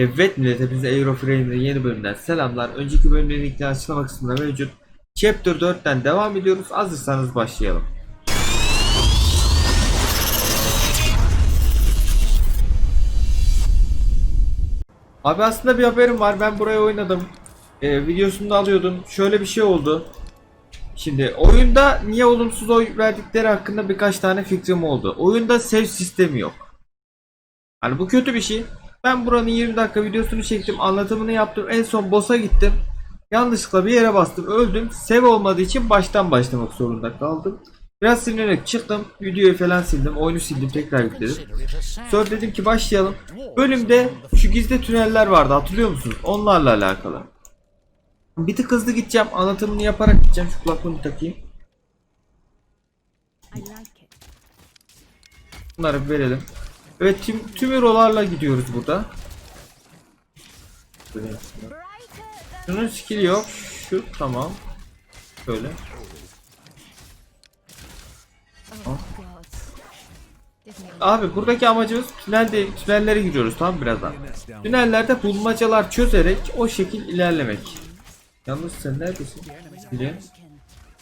Evet millet hepinize Euroframe'in yeni bölümünden selamlar. Önceki bölümlerin linkini açıklama kısmında mevcut. Chapter 4'ten devam ediyoruz. Hazırsanız başlayalım. Abi aslında bir haberim var. Ben buraya oynadım. Ee, videosunu da alıyordum. Şöyle bir şey oldu. Şimdi oyunda niye olumsuz oy verdikleri hakkında birkaç tane fikrim oldu. Oyunda save sistemi yok. Hani bu kötü bir şey. Ben buranın 20 dakika videosunu çektim, anlatımını yaptım. En son boss'a gittim. Yanlışlıkla bir yere bastım, öldüm. Save olmadığı için baştan başlamak zorunda kaldım. Biraz sinirlenerek çıktım. Videoyu falan sildim. Oyunu sildim. Tekrar yükledim. Sonra dedim ki başlayalım. Bölümde şu gizli tüneller vardı. Hatırlıyor musunuz? Onlarla alakalı. Bir tık hızlı gideceğim. Anlatımını yaparak gideceğim. Şu kulaklığımı takayım. Bunları verelim. Evet tüm, tüm eurolarla gidiyoruz burada. Böyle. Şunun skill'i yok. Şu tamam. Didn't even Abi buradaki amacımız tünelde tünellere giriyoruz tamam birazdan. Tünellerde bulmacalar çözerek o şekil ilerlemek. Yalnız sen neredesin? Bile.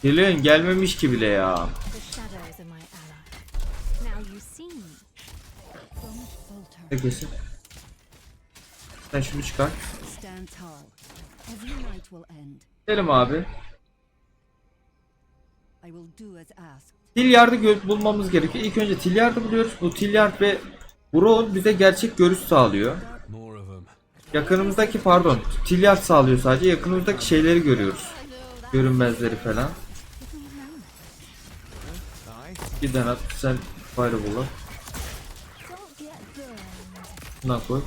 Geliyorsun gelmemiş ki bile ya. Ne kesin? Sen şunu çıkar. Gidelim abi. Tilyard'ı bulmamız gerekiyor. İlk önce Tilyard'ı buluyoruz. Bu Tilyard ve Brown bize gerçek görüş sağlıyor. Yakınımızdaki pardon Tilyard sağlıyor sadece. Yakınımızdaki şeyleri görüyoruz. Görünmezleri falan. Bir tane at sen Fireball'ı. Bundan koy.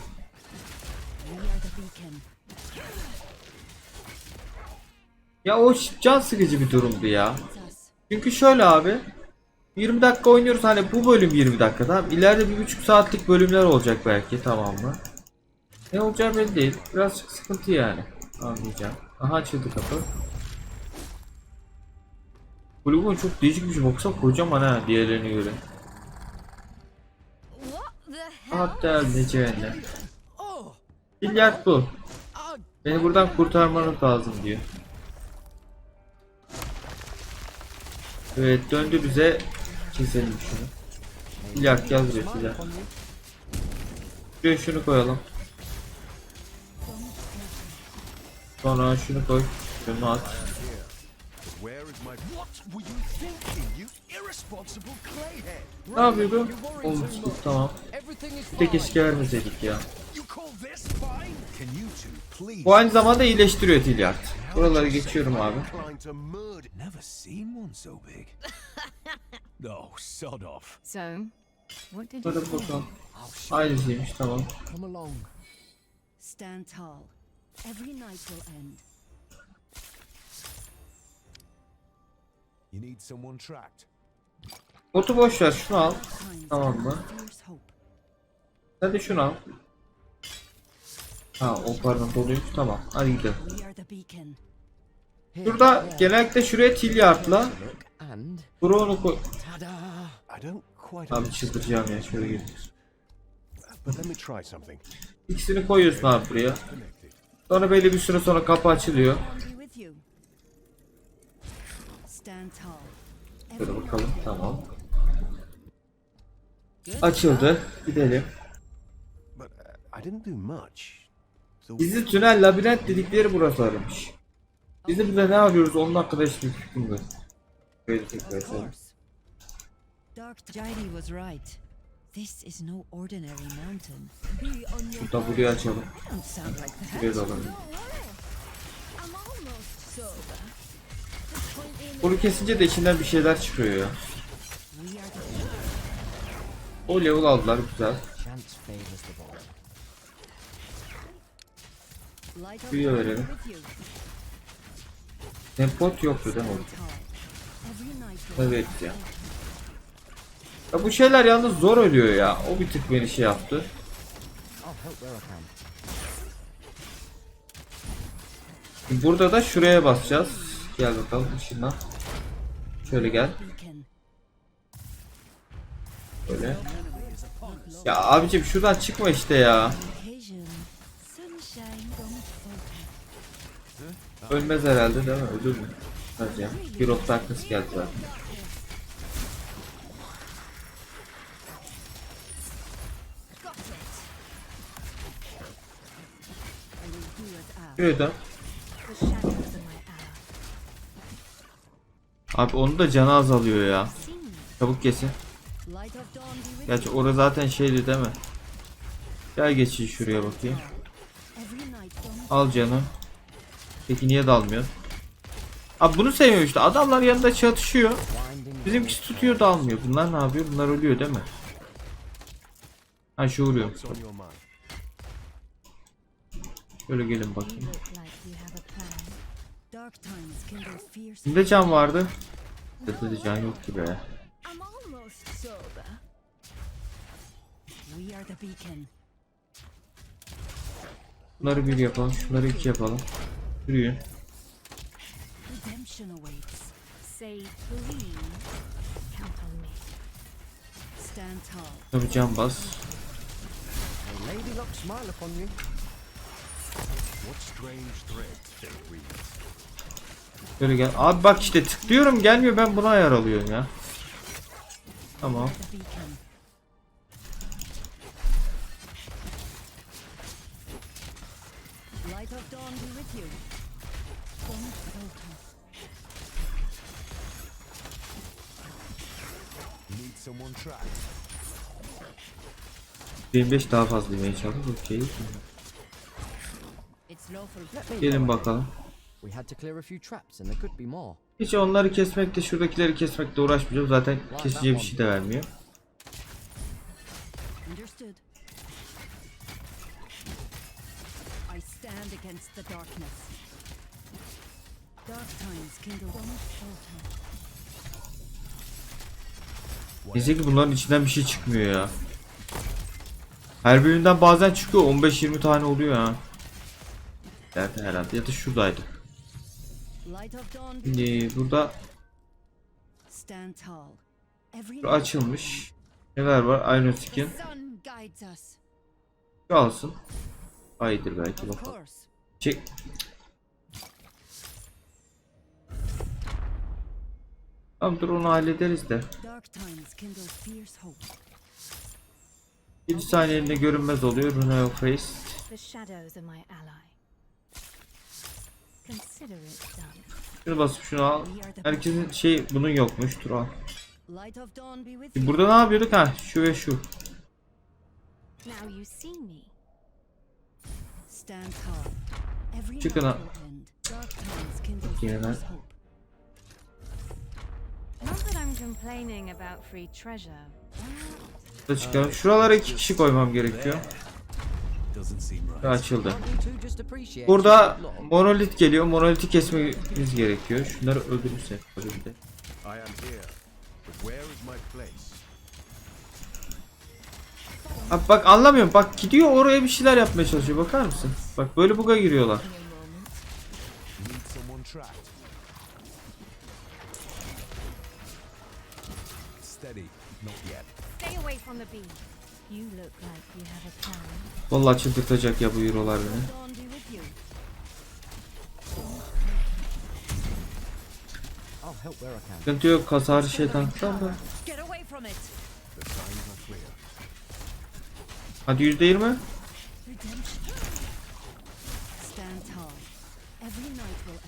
Ya o can sıkıcı bir durumdu ya. Çünkü şöyle abi. 20 dakika oynuyoruz hani bu bölüm 20 dakika tamam. İleride bir buçuk saatlik bölümler olacak belki tamam mı? Ne olacağı belli değil. Birazcık sıkıntı yani. Anlayacağım. Aha açıldı kapı. Kulübün çok değişik bir şey. Baksana kocaman ha diğerlerine göre. Hatta ne cehennem. Bilyard bu. Beni buradan kurtarmanız lazım diyor. Evet döndü bize. Keselim şunu. Bilyard buraya Bilyard. Şuraya şunu koyalım. Sonra şunu koy. Şunu at. Ne yapıyordu? Olmuş tamam. Bir tek eski vermeseydik ya. Bu aynı zamanda iyileştiriyor Tilyard. Buraları geçiyorum abi. Oh, sod off. So, what did you Hadi bakalım. Aynısıymış tamam. Come along. Stand tall. Every night will end. Botu boş ver şunu al. Tamam mı? de şunu al. Ha o pardon doluymuş tamam. Hadi gidelim. Şurada genellikle şuraya Tilyard'la. Brown'u koy. Abi çıldıracağım ya şöyle something. İkisini koyuyorsun abi buraya. Sonra belli bir süre sonra kapı açılıyor. Şöyle bakalım tamam. Açıldı. Gidelim. Uh, I didn't do much. So Gizli tünel labirent dedikleri burası aramış. Biz de burada ne yapıyoruz onun hakkında hiçbir fikrim yok. Böyle tekrar edelim. course. Dark Jaidi was right. This is no ordinary mountain. Be on your Burada burayı açalım. Buraya da alalım. Bunu kesince de içinden bir şeyler çıkıyor ya. O level aldılar güzel. Dawn verelim. Tempot yoktu değil mi? Evet ya. Ya bu şeyler yalnız zor ölüyor ya. O bir tık beni şey yaptı. Burada da şuraya basacağız. Gel bakalım ışınlan. Şöyle gel. Böyle. Ya abicim şuradan çıkma işte ya. Ölmez herhalde değil mi? Ölür mü? Hadi ya. Bir of Darkness geldi zaten. Şuraya dön. Abi onu da canı azalıyor ya. Çabuk kesin. Gerçi orada zaten şeydi değil mi? Gel geçin şuraya bakayım. Al canı. Peki niye dalmıyor? Abi bunu sevmiyorum işte. Adamlar yanında çatışıyor. Bizimkisi tutuyor dalmıyor. Bunlar ne yapıyor? Bunlar ölüyor değil mi? Ha şu vuruyor. Şöyle gelin bakayım. Kimde can vardı? Dedi can yok ki be. Bunları bir yapalım. Şunları iki yapalım. Yürüyün. Tabii can bas. Şöyle gel. Abi bak işte tıklıyorum gelmiyor ben buna ayar alıyorum ya. Tamam. The beacon. Light of dawn be with you. Don't falter. Need someone trapped. 25 daha fazla yemeği çaldı. Okey. Be more. Hiç onları kesmekle şuradakileri kesmekle uğraşmayacağım. Zaten keseceği bir şey de vermiyor. Neyse ki bunların içinden bir şey çıkmıyor ya. Her birinden bazen çıkıyor. 15-20 tane oluyor ha. Nerede herhalde ya da şuradaydı. Şimdi burada şu açılmış. Neler var? Iron Skin. Şu alsın. Haydır belki bakalım. Çek. Tamam dur onu hallederiz de. Dark times kindle fierce hope. 7 saniyeliğinde görünmez oluyor. Runa of Face. Şunu basıp şunu al. Herkesin şey bunun yokmuş. Dur al. You. burada ne yapıyorduk? Ha şu ve şu. Çıkın ha. çıkalım. Şuralara iki kişi koymam gerekiyor. Doesn't seem right. Ve açıldı. Burada monolit geliyor. Monoliti kesmemiz gerekiyor. Şunları öldürürse. Öldürürse. Abi bak anlamıyorum. Bak gidiyor oraya bir şeyler yapmaya çalışıyor. Bakar mısın? Bak böyle buga giriyorlar. Steady. Not yet. Stay away from the beam. You look like you have a plan. Vallahi çıldırtacak ya bu eurolar beni. Sıkıntı yok. Hasar şey are clear. Hadi %20. Redemption. Stand tall. Every night will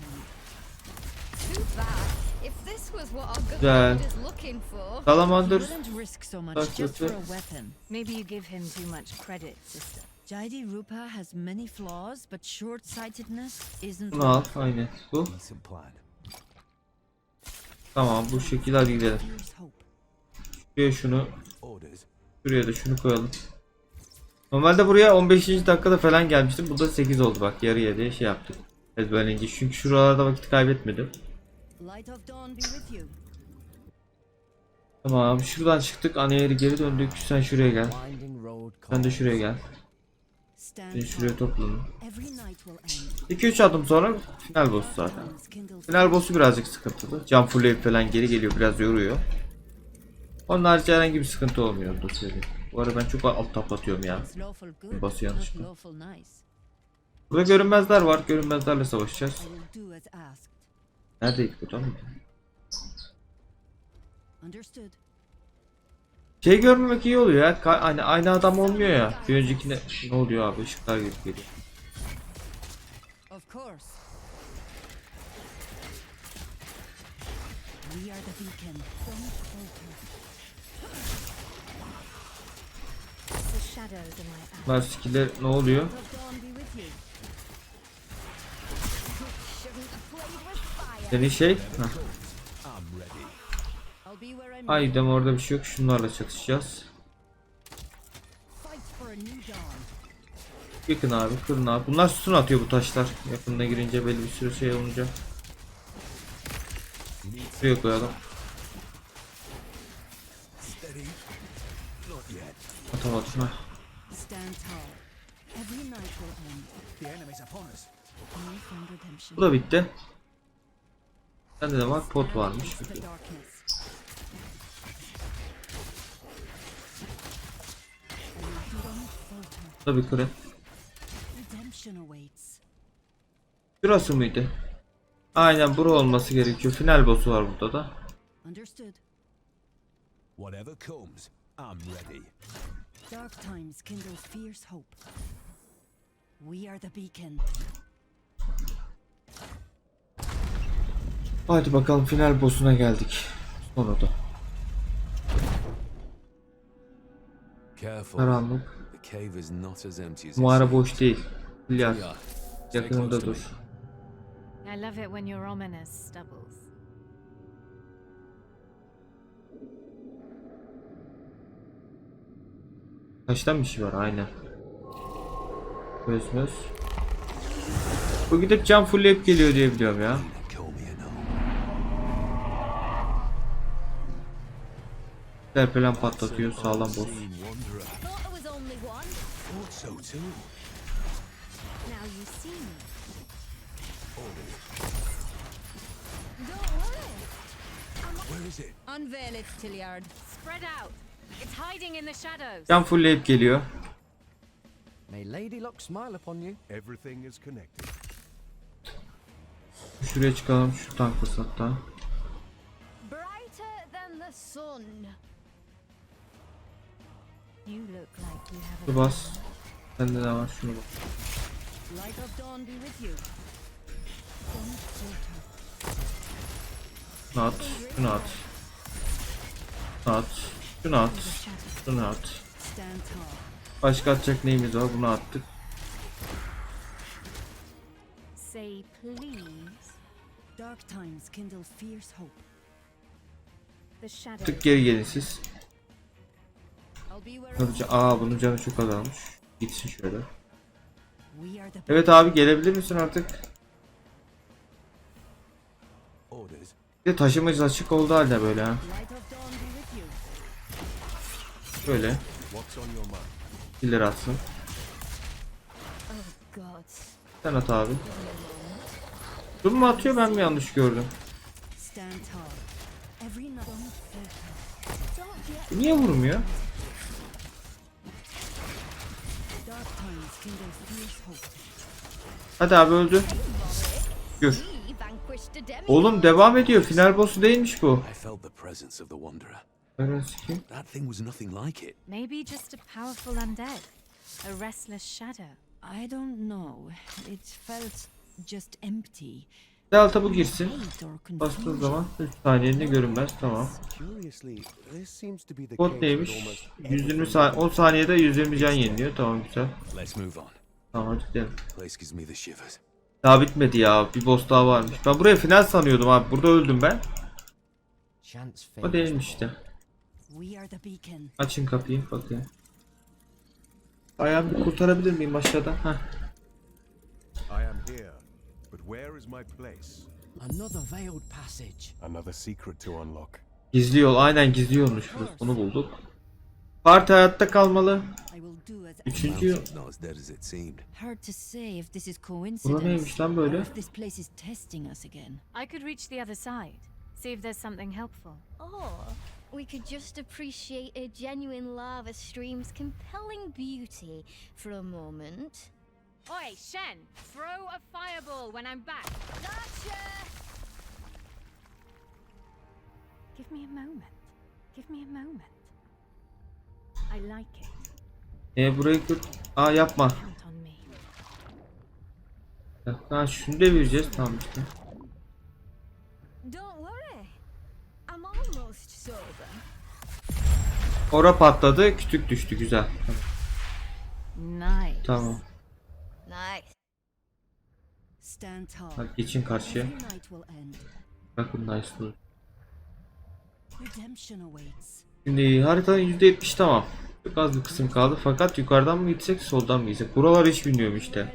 end. Too bad. If this was what our good Güzel. Lord is looking for. Salamander. Weapon. Maybe you give him too much credit, sister. Jaidi Rupa has many flaws, but short-sightedness isn't. Bunu al. Aynen. Bu. Plan. Tamam bu şekilde hadi gidelim. Şuraya şunu. Şuraya da şunu koyalım. Normalde buraya 15. dakikada falan gelmiştim. Burada 8 oldu bak yarıya diye şey yaptık. Ezberleyince. Çünkü şuralarda vakit kaybetmedim. Tamam şuradan çıktık. Ana yeri geri döndük. Sen şuraya gel. Sen de şuraya gel. Beni şuraya toplanın. Every night will end. 2-3 adım sonra final boss zaten. Final boss'u birazcık sıkıntılı. Can fullleyip falan geri geliyor. Biraz yoruyor. Onun harici herhangi bir sıkıntı olmuyor. Dur söyleyeyim. Bu arada ben çok alt taplatıyorum ya. Basıyor yanlışlıkla. Burada görünmezler var. Görünmezlerle savaşacağız. I will do as asked. Neredeydik burada mı? Şey görmemek iyi oluyor ya. Ka- Hani aynı adam olmuyor ya. Bir öncekinde ne oluyor abi? Işıklar gelip geliyor. Bunlar skiller ne oluyor? I'm Ay dem orada bir şey yok. Şunlarla çatışacağız. Yıkın abi, kırın abi. Bunlar sütun atıyor bu taşlar. Yakınına girince belli bir sürü şey olunca. Şuraya koyalım. Atamadım. Redemption. Bu da bitti. Sende de bak pot varmış. Against the darkness. I will don't falter. Bu da bir kırın. Şurası mıydı? Aynen bura olması gerekiyor. Final boss'u var burada da. Understood. Whatever comes, I'm ready. Dark times kindle fierce hope. We are the beacon. Hadi bakalım final boss'una geldik. Sonra da. Careful. Karanlık. Mağara boş değil. Stay Yakınında dur. I love it when you're ominous, Stubbles. Kaçtan bir şey var aynen. Göz möz. Bu gidip cam fullleyip geliyor diye biliyorum ya. Luck smile upon you. Everything is connected. Şuraya çıkalım şu tanklısı hatta. Of dawn be with you. Don't falter. Şunu at. Şunu at. Şunu at. Şunu at. Şunu at. Başka atacak neyimiz var bunu attık. say please. Dark times kindle fierce hope. Tık geri gelin siz. Tabii aa bunun canı çok azalmış. Gitsin şöyle. Evet abi gelebilir misin artık? Bir de taşımız açık oldu halde böyle ha. Böyle. Killer atsın. Oh. Sen at abi. Dur mu atıyor ben mi yanlış gördüm? Stand tall. Hadi abi öldü. Demi. Oğlum devam ediyor. Final boss'u değilmiş bu. That thing was nothing like it. Maybe just a powerful undead. A restless shadow. I don't know. It felt just empty. Delta bu girsin. Bastığı zaman 3 saniyede görünmez. Tamam. Bot neymiş? with almost 120 everything saniye 10 saniyede 120 can yeniliyor. Tamam güzel. Tamam hadi gidelim. Daha bitmedi ya. Bir boss daha varmış. Ben buraya final sanıyordum abi. Burada öldüm ben. O değilmiş işte. Açın kapıyı bakayım. Ayağımı kurtarabilir miyim aşağıda? Heh. Where is my place? Another veiled passage. Another secret to unlock. Gizli yol. Aynen gizli yolmuş burası. Onu bulduk. Parti hayatta kalmalı. Üçüncü yol. Hard to say if this is Bura coincidence. neymiş lan or böyle? if this place is testing us again. I could reach the other side. See if there's something helpful. Or we could just appreciate a genuine lava stream's compelling beauty for a moment. Oi, Shen, throw a fireball when I'm back. Gotcha! Give me a moment. Give me a moment. I like it. E burayı kır. Aa yapma. Count on me. Ha şunu devireceğiz tamam işte. Don't worry. I'm almost sober. Ora patladı, kütük düştü güzel. Nice. Tamam. Nice. Stand tall. Hadi geçin karşıya. Night will end. Bakın nice dur. Redemption awaits. Şimdi haritanın %70 tamam. Çok az bir kısım kaldı fakat yukarıdan mı gitsek soldan mı gitsek? Buralar hiç bilmiyorum işte.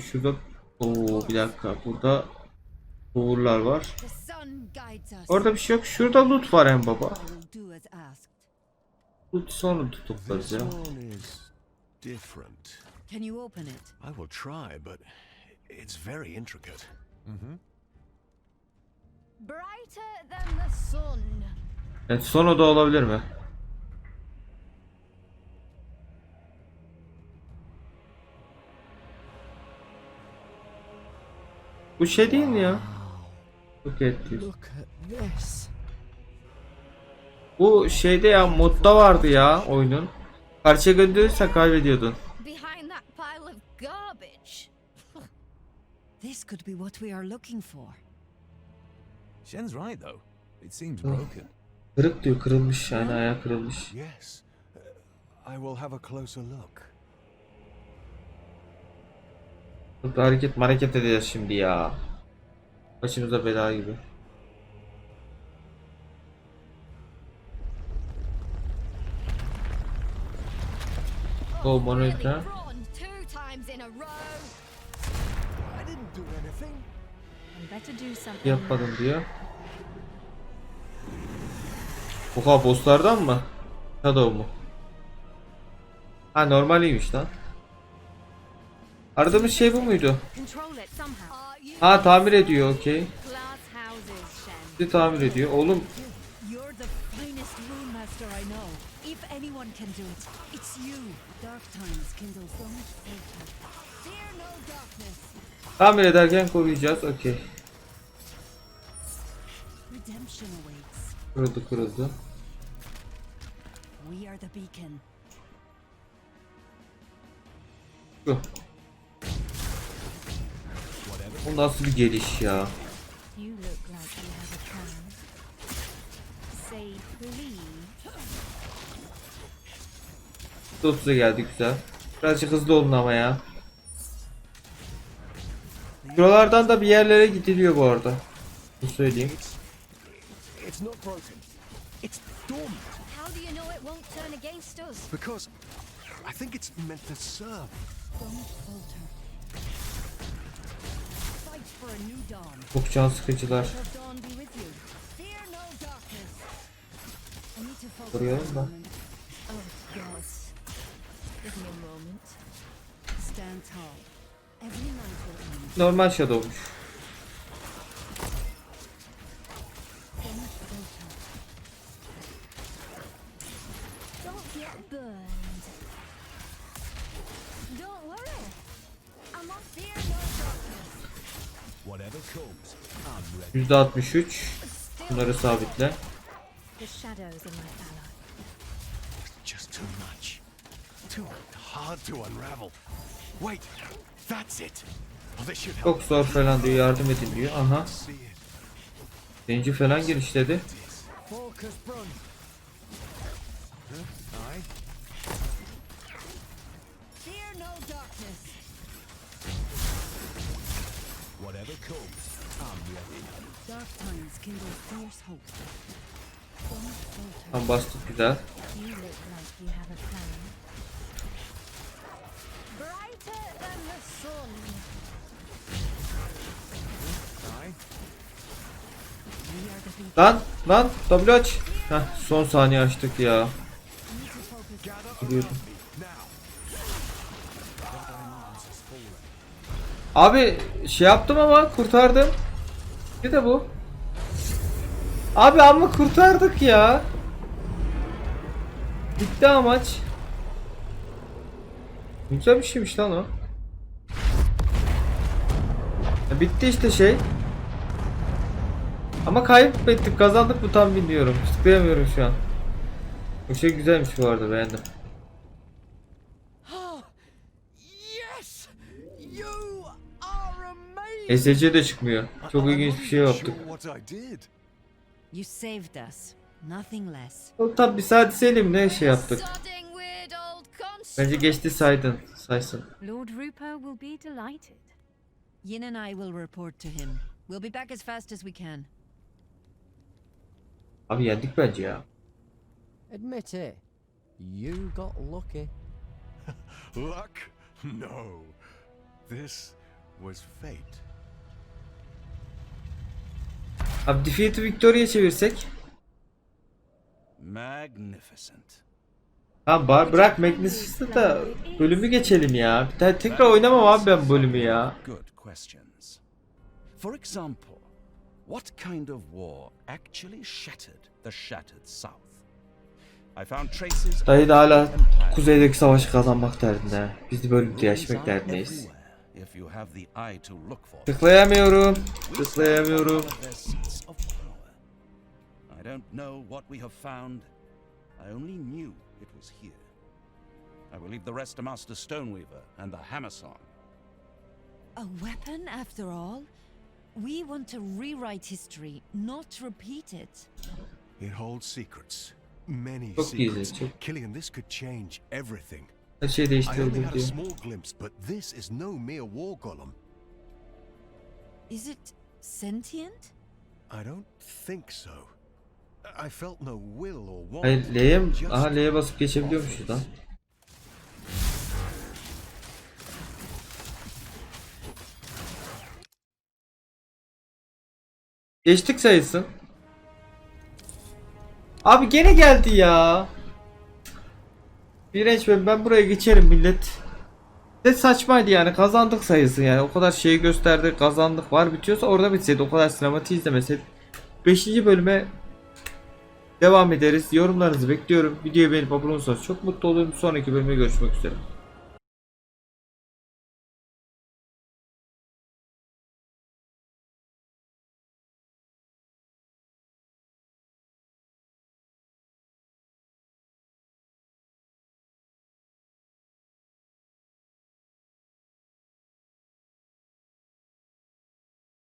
Şurada Oo bir dakika burada uğurlar var. Orada bir şey yok. Şurada loot var en baba. Loot sonra tutuklarız ya. Different. Can you open it? I will try, but it's very intricate. Brighter than the sun. Evet son oda olabilir mi? Bu şey değil mi ya? Look at this. Look at this. Bu şeyde ya modda vardı ya oyunun. Parça gönderirsen kaybediyordun. Behind that pile of garbage. This could be what we are looking for. Shen's right, though. It seems broken. Kırık diyor kırılmış yani ayağı kırılmış. Yes. Uh, I will have a closer look. Hareket hareket edeceğiz şimdi ya. Başımıza bela gibi. Do something. Yapmadım diyor. Oha bosslardan mı? Shadow mu? Ha normaliymiş lan. Aradığımız şey bu muydu? Ha tamir ediyor okey. Bir tamir ediyor. Oğlum Tamir ederken koruyacağız. Okey. Kırıldı kırıldı. We are the beacon. Şu. Bu nasıl bir geliş ya? 30'a geldi güzel. Birazcık hızlı olun ama ya. Buralardan da bir yerlere gidiliyor bu arada. Bu söyleyeyim. Because I think it's meant to serve. Don't falter. Fight for a new dawn. Çok can sıkıcılar. Koruyalım da. Normal Shadow'muş. Don't falter. Don't get burned. Don't worry. I'm on fear no darkness. Whatever comes, I'm ready. %63. Still Bunları sabitle. The shadows are my hard to unravel. Wait, that's it. Çok zor falan diyor yardım edin diyor. Aha. Zenci falan darkness. Whatever comes, I'm ready. Dark times kindle fierce hope. Don't falter. Tam bastık güzel. Lan lan W aç. Heh, son saniye açtık ya. Now. Abi şey yaptım ama kurtardım. Bir de bu. Abi ama kurtardık ya. Bitti amaç. Güzel bir şeymiş lan o. Ya bitti işte şey. Ama kaybettik kazandık mı tam bilmiyorum. Tıklayamıyorum şu an. Bu şey güzelmiş bu arada beğendim. Yes! You are amazing! SC de çıkmıyor. Çok ilginç bir şey yaptık. You saved us. Nothing less. O tabi bir hadiseyle mi ne şey yaptık. Bence geçti saydın. Saysın. Lord Rupert will be delighted. Yin and I will report to him. We'll be back as fast as we can. Abi yendik bence ya. Admit it. You got lucky. Luck? No. This was fate. Abi Defeat'i Victoria'ya çevirsek. Magnificent. Ha bar bırak Magnificent'ı da bölümü geçelim ya. Bir daha tekrar oynamam abi ben bölümü ya. For example, what kind of war actually shattered the shattered South? Dayı da hala kuzeydeki savaşı kazanmak derdinde. Biz de Ruins yaşamak derdindeyiz. Tıklayamıyorum. Tıklayamıyorum. I don't know what we have found. I only knew it was here. I will leave the rest to Master Stoneweaver and the Hammer Song. A weapon, after all? We want to rewrite history, not repeat it. It holds secrets. Many Çok secrets. gizli, Killian, this could change everything. Her şey I only had a diyor. small glimpse, but this is no mere war golem. Is it sentient? I don't think so. Hayır L'ye Aha L'ye basıp geçebiliyormuşuz lan. Geçtik sayısın. Abi gene geldi ya. İğrenç ben, ben buraya geçerim millet. Ne saçmaydı yani kazandık sayısı yani o kadar şeyi gösterdi kazandık var bitiyorsa orada bitseydi o kadar sinematiği izlemeseydi. 5. bölüme devam ederiz. Yorumlarınızı bekliyorum. Videoyu beğenip abone olursanız çok mutlu olurum. Sonraki bölüme görüşmek üzere.